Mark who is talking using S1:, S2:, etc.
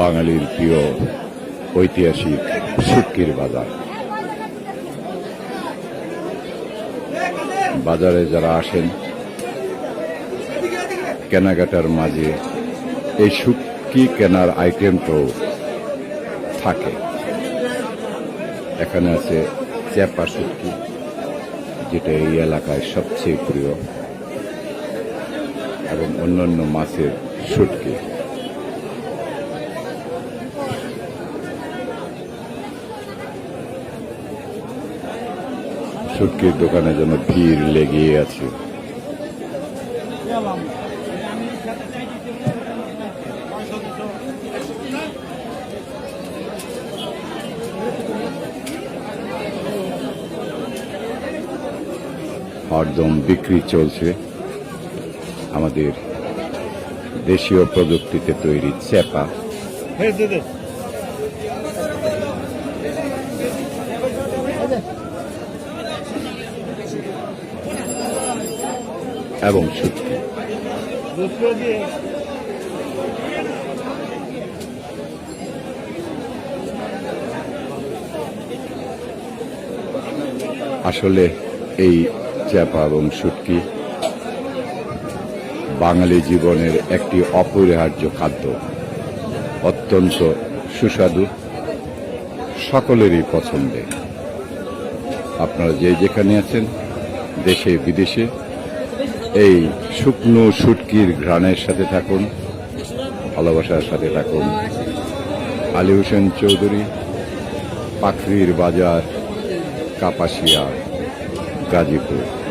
S1: বাঙালির প্রিয় ঐতিহাসিক শুটকির বাজার। বাজারে যারা আসেন, কেনাকাটার মাঝে এই শুটকি কেনার আইটেমটাও থাকে। এখানে আছে চ্যাপা শুটকি যেটা এই এলাকায় সবচেয়ে প্রিয়, এবং অন্যান্য মাছের শুটকি শুটকির দোকানে যেন ভিড় লেগে আছে। হরদম বিক্রি চলছে। আমাদের দেশীয় প্রযুক্তিতে তৈরি চেপা এবং আসলে এই চ্যাপা এবং শুটকি বাঙালি জীবনের একটি অপরিহার্য খাদ্য। অত্যন্ত সুস্বাদু, সকলেরই পছন্দের। আপনারা যে যেখানে আছেন, দেশে, বিদেশে এই শুকনো শুটকির ঘ্রাণের সাথে থাকুন, ভালোবাসার সাথে থাকুন। আলী হোসেন চৌধুরী, পাখরির বাজার, কাপাসিয়া, গাজীপুর।